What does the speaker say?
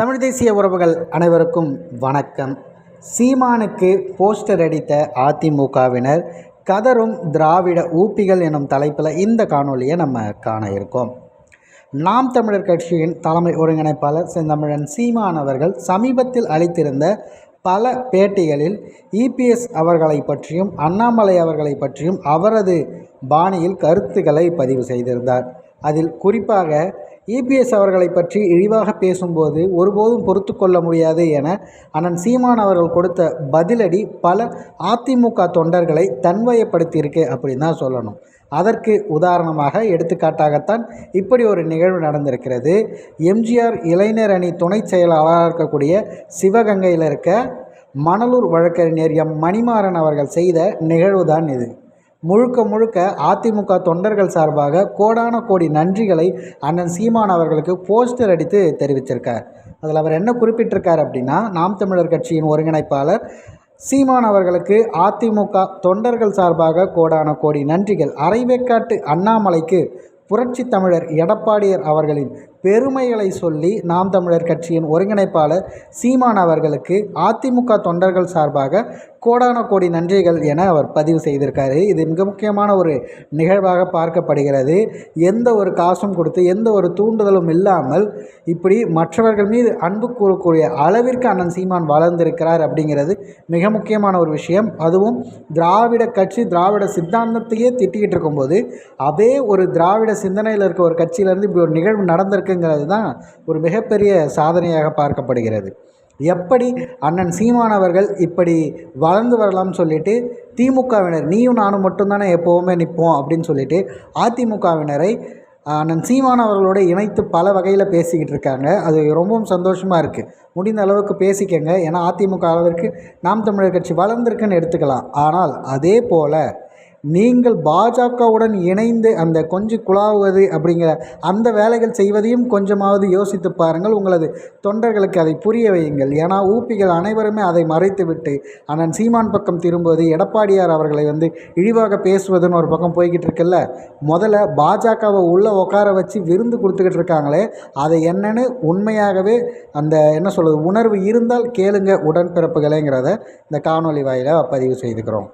தமிழ் தேசிய உறவுகள் அனைவருக்கும் வணக்கம். சீமானுக்கு போஸ்டர் அடித்த அதிமுகவினர் கதரும் திராவிட ஊப்பிகள் எனும் தலைப்பில் இந்த காணொலியை நம்ம காண இருக்கோம். நாம் தமிழர் கட்சியின் தலைமை ஒருங்கிணைப்பாளர் செந்தமிழன் சீமான் அவர்கள் சமீபத்தில் அளித்திருந்த பல பேட்டிகளில் இபிஎஸ் அவர்களை பற்றியும் அண்ணாமலை அவர்களை பற்றியும் அவரது பாணியில் கருத்துக்களை பதிவு செய்திருந்தார். அதில் குறிப்பாக இபிஎஸ் அவர்களை பற்றி இழிவாக பேசும்போது ஒருபோதும் பொறுத்து கொள்ள முடியாது என அண்ணன் சீமான் அவர்கள் கொடுத்த பதிலடி பல அதிமுக தொண்டர்களை தன்வயப்படுத்தியிருக்கு அப்படின்னு தான் சொல்லணும். அதற்கு உதாரணமாக எடுத்துக்காட்டாகத்தான் இப்படி ஒரு நிகழ்வு நடந்திருக்கிறது. எம்ஜிஆர் இளைஞர் அணி துணை செயலாளராக இருக்கக்கூடிய சிவகங்கையில் இருக்க மணலூர் வழக்கறிஞர் எம் மணிமாறன் அவர்கள் செய்த நிகழ்வு தான் இது. முழுக்க முழுக்க அதிமுக தொண்டர்கள் சார்பாக கோடான கோடி நன்றிகளை அண்ணன் சீமான் அவர்களுக்கு போஸ்டர் அடித்து தெரிவிச்சிருக்கார் அதில் அவர் என்ன குறிப்பிட்டிருக்கார் அப்படின்னா நாம் தமிழர் கட்சியின் ஒருங்கிணைப்பாளர் சீமான் அவர்களுக்கு அதிமுக தொண்டர்கள் சார்பாக கோடான கோடி நன்றிகள். அரைவேக்காட்டு அண்ணாமலைக்கு புரட்சி தமிழர் எடப்பாடியர் அவர்களின் பெருமைகளை சொல்லி நாம் தமிழர் கட்சியின் ஒருங்கிணைப்பாளர் சீமான் அவர்களுக்கு அதிமுக தொண்டர்கள் சார்பாக கோடான கோடி நன்றிகள் என அவர் பதிவு செய்திருக்காரு. இது மிக முக்கியமான ஒரு நிகழ்வாக பார்க்கப்படுகிறது. எந்த ஒரு காசும் கொடுத்து எந்த ஒரு தூண்டுதலும் இல்லாமல் இப்படி மற்றவர்கள் மீது அன்பு கூறக்கூடிய அளவிற்கு அண்ணன் சீமான் வளர்ந்திருக்கிறார் அப்படிங்கிறது மிக முக்கியமான ஒரு விஷயம். அதுவும் திராவிட கட்சி திராவிட சித்தாந்தத்தையே திட்டிக்கிட்டு இருக்கும்போது அதே ஒரு திராவிட சிந்தனையில் இருக்க ஒரு கட்சியிலேருந்து இப்படி ஒரு நிகழ்வு நடந்திருக்கு நடந்திருக்குங்கிறது தான் ஒரு மிகப்பெரிய சாதனையாக பார்க்கப்படுகிறது. எப்படி அண்ணன் சீமானவர்கள் இப்படி வளர்ந்து வரலாம்னு சொல்லிட்டு திமுகவினர் நீயும் நானும் மட்டும்தானே எப்போவுமே நிற்போம் அப்படின்னு சொல்லிட்டு அதிமுகவினரை அண்ணன் சீமான் அவர்களோட இணைத்து பல வகையில் பேசிக்கிட்டு இருக்காங்க. அது ரொம்பவும் சந்தோஷமாக இருக்குது முடிந்த அளவுக்கு பேசிக்கங்க. ஏன்னா அதிமுக அளவிற்கு நாம் தமிழர் கட்சி வளர்ந்துருக்குன்னு எடுத்துக்கலாம். ஆனால் அதே போல் நீங்கள் பாஜகவுடன் இணைந்து அந்த கொஞ்சம் குழாவுவது அப்படிங்கிற அந்த வேலைகள் செய்வதையும் கொஞ்சமாவது யோசித்து பாருங்கள். உங்களது தொண்டர்களுக்கு அதை புரிய வையுங்கள். ஏன்னா ஊப்பிகள் அனைவருமே அதை மறைத்துவிட்டு அண்ணன் சீமான் பக்கம் திரும்புவது எடப்பாடியார் அவர்களை வந்து இழிவாக பேசுவதுன்னு ஒரு பக்கம் போய்கிட்டு இருக்குல்ல முதல்ல பாஜகவை உள்ளே உட்கார வச்சு விருந்து கொடுத்துக்கிட்டு இருக்காங்களே அதை என்னன்னு உண்மையாகவே அந்த என்ன சொல்கிறது உணர்வு இருந்தால் கேளுங்க உடன்பிறப்புகளேங்கிறத இந்த காணொலி வாயிலாக பதிவு செய்துக்கிறோம்.